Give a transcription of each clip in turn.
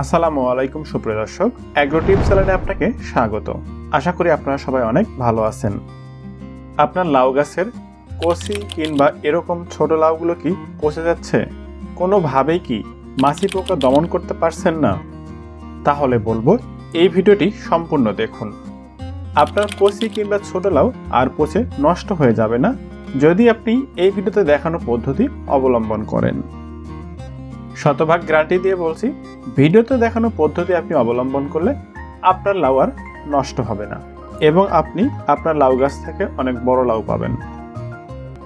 আসসালামু আলাইকুম, সুপ্রিয় দর্শক। অ্যাগ্রো টিপ চ্যানেলে আপনাকে স্বাগত। আশা করি আপনারা সবাই অনেক ভালো আছেন। আপনার লাউ গাছের কচি কিংবা এরকম ছোট লাউগুলো কি পচে যাচ্ছে? কোনোভাবেই কি মাছি পোকা দমন করতে পারছেন না? তাহলে বলব, এই ভিডিওটি সম্পূর্ণ দেখুন। আপনার কচি কিংবা ছোট লাউ আর পচে নষ্ট হয়ে যাবে না, যদি আপনি এই ভিডিওতে দেখানো পদ্ধতি অবলম্বন করেন। শতভাগ গ্যারান্টি দিয়ে বলছি, ভিডিওতে দেখানো পদ্ধতি আপনি অবলম্বন করলে আপনার লাউ আর নষ্ট হবে না এবং আপনি আপনার লাউ গাছ থেকে অনেক বড় লাউ পাবেন।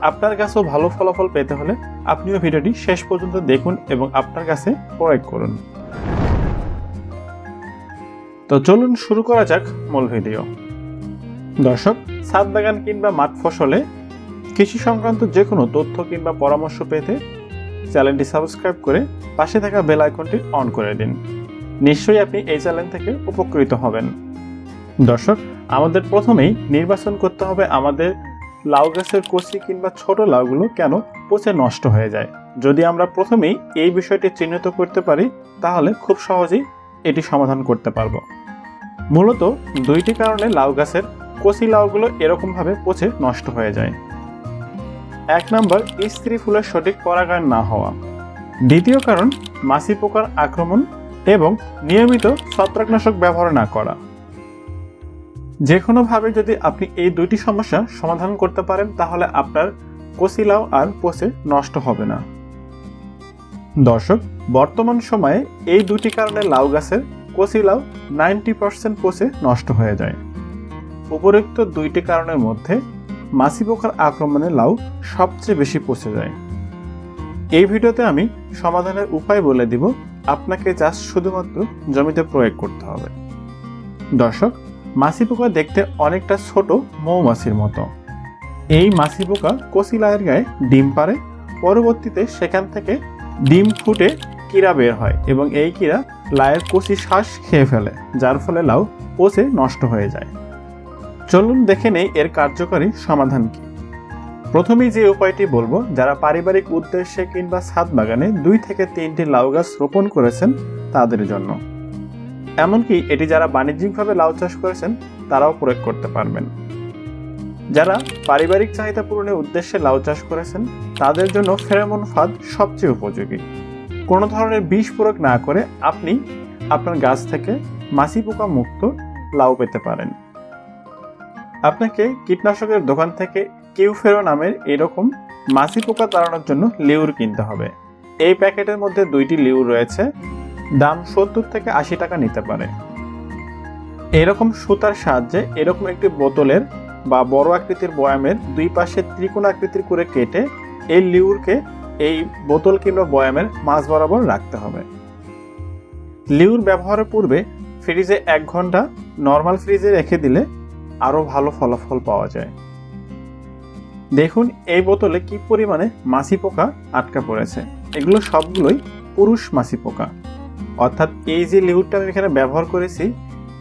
আপনার গাছেও ভালো ফলাফল পেতে হলে আপনিও ভিডিওটি শেষ পর্যন্ত দেখুন এবং আপনার কাছে প্রয়োগ করুন। তো চলুন শুরু করা যাক মূল ভিডিও। দর্শক ছাদ বাগান কিংবা মাঠ ফসলে কৃষি সংক্রান্ত যে কোনো তথ্য কিংবা পরামর্শ পেতে চ্যানেলটি সাবস্ক্রাইব করে পাশে থাকা বেল আইকনটি অন করে দিন। নিশ্চয়ই আপনি এই চ্যানেল থেকে উপকৃত হবেন। দর্শক, আমাদের প্রথমেই নির্বাচন করতে হবে আমাদের লাউ গাছের কচি কিংবা ছোট লাউগুলো কেন পচে নষ্ট হয়ে যায়। যদি আমরা প্রথমেই এই বিষয়টি চিহ্নিত করতে পারি, তাহলে খুব সহজেই এটি সমাধান করতে পারব। মূলত দুইটি কারণে লাউ গাছের কচি লাউগুলো এরকমভাবে পচে নষ্ট হয়ে যায়। এক নম্বর, স্ত্রী ফুলের সঠিক পরাগায়ন না হওয়া। দ্বিতীয় কারণ, মাছি পোকার আক্রমণ এবং নিয়মিত ছত্রাকনাশক ব্যবহার না করা। যে কোনোভাবে যদি আপনি এই দুইটি সমস্যা সমাধান করতে পারেন, তাহলে আপনার কচিলাও আর পচে নষ্ট হবে না। দর্শক, বর্তমান সময়ে এই দুটি কারণে লাউ গাছের কচিলাও নাইনটি পার্সেন্ট পচে নষ্ট হয়ে যায়। উপরোক্ত দুইটি কারণের মধ্যে মাছি পোকার আক্রমণে লাউ সবচেয়ে বেশি পচে যায়। এই ভিডিওতে আমি সমাধানের উপায় বলে দিব, আপনাকে চাষ শুধুমাত্র জমিতে প্রয়োগ করতে হবে। দর্শক মাছি পোকা দেখতে অনেকটা ছোট মৌমাছির মতো। এই মাছি পোকা কচিলায়ের গায়ে ডিম পারে পরবর্তীতে সেখান থেকে ডিম ফুটে কীরা বের হয় এবং এই কীরা লায়ের কচি শ্বাস খেয়ে ফেলে, যার ফলে লাউ পচে নষ্ট হয়ে যায়। চলুন দেখে নেই এর কার্যকরী সমাধান কি। প্রথমেই যে উপায়টি বলব, যারা পারিবারিক উদ্দেশ্যে কিংবা ছাদ বাগানে দুই থেকে তিনটি লাউ গাছ রোপণ করেছেন তাদের জন্য। এমনকি এটি যারা বাণিজ্যিকভাবে লাউ চাষ করেছেন, তারাও প্রয়োগ করতে পারবেন। যারা পারিবারিক চাহিদা পূরণের উদ্দেশ্যে লাউ চাষ করেছেন, তাদের জন্য ফেরামন ফাঁদ সবচেয়ে উপযোগী। কোনো ধরনের বিষ প্রয়োগ না করে আপনি আপনার গাছ থেকে মাছি পোকা মুক্ত লাউ পেতে পারেন। আপনাকে কীটনাশকের দোকান থেকে কিউফেরো নামের এরকম মাছি পোকা তাড়ানোর জন্য লিউর কিনতে হবে। এই প্যাকেটের মধ্যে দুইটি লিউর রয়েছে। দাম সত্তর থেকে আশি টাকা নিতে পারে। এরকম সুতার সাহায্যে এরকম একটি বোতলের বা বড় আকৃতির বয়ামের দুই পাশে ত্রিকোণ আকৃতির করে কেটে এই লিউরকে এই বোতল কিংবা বয়ামের মাঝ বরাবর রাখতে হবে। লিউর ব্যবহারের পূর্বে ফ্রিজে এক ঘণ্টা, নর্মাল ফ্রিজে রেখে দিলে আরও ভালো ফলাফল পাওয়া যায়। দেখুন এই বোতলে কি পরিমাণে মাছি পোকা আটকা পড়েছে। এগুলো সবগুলোই পুরুষ মাছি পোকা। অর্থাৎ এই যে লিউরটা আমি এখানে ব্যবহার করেছি,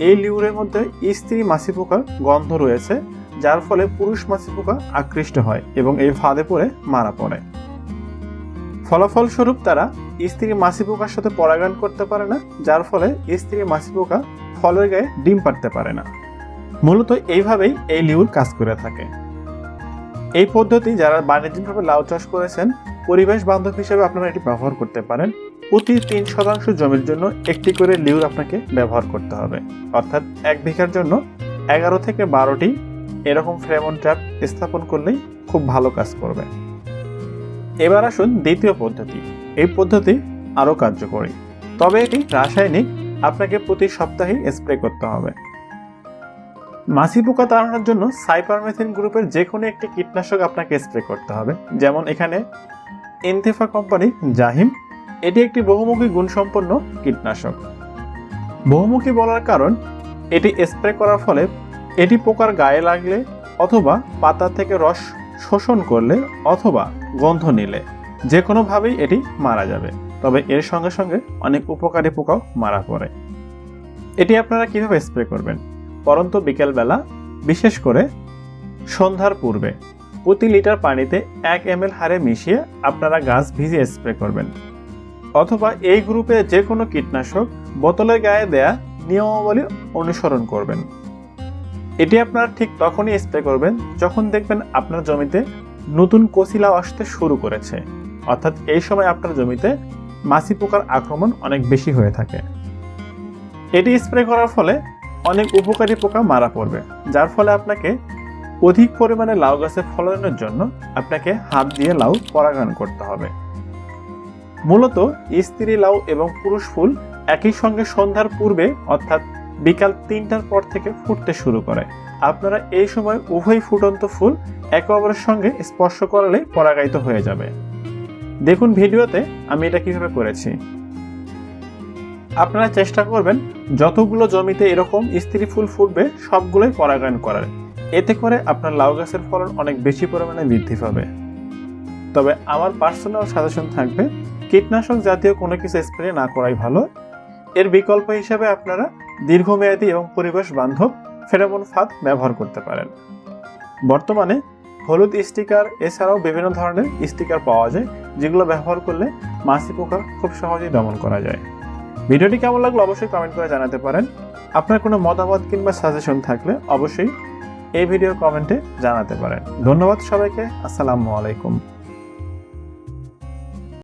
এই লিউরের মধ্যে স্ত্রী মাছি পোকার গন্ধ রয়েছে, যার ফলে পুরুষ মাছি পোকা আকৃষ্ট হয় এবং এই ফাঁদে পড়ে মারা পড়ে। ফলাফল স্বরূপ তারা স্ত্রী মাছি পোকার সাথে পরাগায়ন করতে পারে না, যার ফলে স্ত্রী মাছি পোকা ফলের গায়ে ডিম পাড়তে পারে না। মূলত এইভাবেই এই লিউর কাজ করে থাকে। এই পদ্ধতি যারা বাণিজ্যিকভাবে লাউ চাষ করেছেন, পরিবেশ বান্ধব হিসেবে আপনারা এটি ব্যবহার করতে পারেন। প্রতি তিন শতাংশ জমির জন্য একটি করে লিউর আপনাকে ব্যবহার করতে হবে। অর্থাৎ এক বিঘার জন্য এগারো থেকে বারোটি এরকম ফ্রেমন ট্র্যাপ স্থাপন করলেই খুব ভালো কাজ করবে। এবার আসুন দ্বিতীয় পদ্ধতি। এই পদ্ধতি আরও কার্যকরী। তবে এটি রাসায়নিক, আপনাকে প্রতি সপ্তাহে স্প্রে করতে হবে। মাছি পোকা তাড়ানোর জন্য সাইপারমেথিন গ্রুপের যে কোনো একটি কীটনাশক আপনাকে স্প্রে করতে হবে। যেমন এখানে এনথেফা কোম্পানি, জাহিম, এটি একটি বহুমুখী গুণসম্পন্ন কীটনাশক। বহুমুখী বলার কারণ, এটি স্প্রে করার ফলে এটি পোকার গায়ে লাগলে অথবা পাতা থেকে রস শোষণ করলে অথবা গন্ধ নিলে যে কোনোভাবেই এটি মারা যাবে। তবে এর সঙ্গে সঙ্গে অনেক উপকারী পোকাও মারা পড়ে। এটি আপনারা কীভাবে স্প্রে করবেন? পরন্ত বিকেলবেলা, বিশেষ করে সন্ধ্যার পূর্বে। প্রতি লিটার পানিতে এক এম হারে মিশিয়ে আপনারা গাছ ভিজিয়ে স্প্রে করবেন। অথবা এই গ্রুপে যে কোনো কীটনাশক বোতলের গায়ে দেয়া নিয়মাবলী অনুসরণ করবেন। এটি আপনারা ঠিক তখনই স্প্রে করবেন যখন দেখবেন আপনার জমিতে নতুন কচিলাও আসতে শুরু করেছে। অর্থাৎ এই সময় আপনার জমিতে মাছি পোকার আক্রমণ অনেক বেশি হয়ে থাকে। এটি স্প্রে করার ফলে অনেক উপকারী পোকা মারা পড়বে, যার ফলে আপনাকে অধিক পরিমাণে লাউ গাছের ফলনের জন্য আপনাকে হাত দিয়ে লাউ পরাগায়ন করতে হবে। মূলত স্ত্রী লাউ এবং পুরুষ ফুল একই সঙ্গে সন্ধ্যার পূর্বে অর্থাৎ বিকাল তিনটার পর থেকে ফুটতে শুরু করে। আপনারা এই সময় উভয় ফুটন্ত ফুল একে অপরের সঙ্গে স্পর্শ করালে পরাগায়িত হয়ে যাবে। দেখুন ভিডিওতে আমি এটা কীভাবে করেছি। আপনারা চেষ্টা করবেন যতগুলো জমিতে এরকম স্ত্রী ফুল ফুটবে, সবগুলোই পরাগায়ন করার। এতে করে আপনার লাউ গাছের ফলন অনেক বেশি পরিমাণে বৃদ্ধি পাবে। তবে আমার পার্সোনাল সাজেশন থাকবে, কীটনাশক জাতীয় কোনো কিছু স্প্রে না করাই ভালো। এর বিকল্প হিসেবে আপনারা দীর্ঘমেয়াদী এবং পরিবেশ বান্ধব ফেরামন ফাঁদ ব্যবহার করতে পারেন। বর্তমানে হলুদ স্টিকার, এছাড়াও বিভিন্ন ধরনের স্টিকার পাওয়া যায়, যেগুলো ব্যবহার করলে মাছি পোকা খুব সহজেই দমন করা যায়। ভিডিওটি কেমন লাগল অবশ্যই কমেন্ট করে জানাতে পারেন। আপনার কোনো মতামত কিংবা সাজেশন থাকলে অবশ্যই এই ভিডিও কমেন্টে জানাতে পারেন। ধন্যবাদ সবাইকে, আসসালামু আলাইকুম।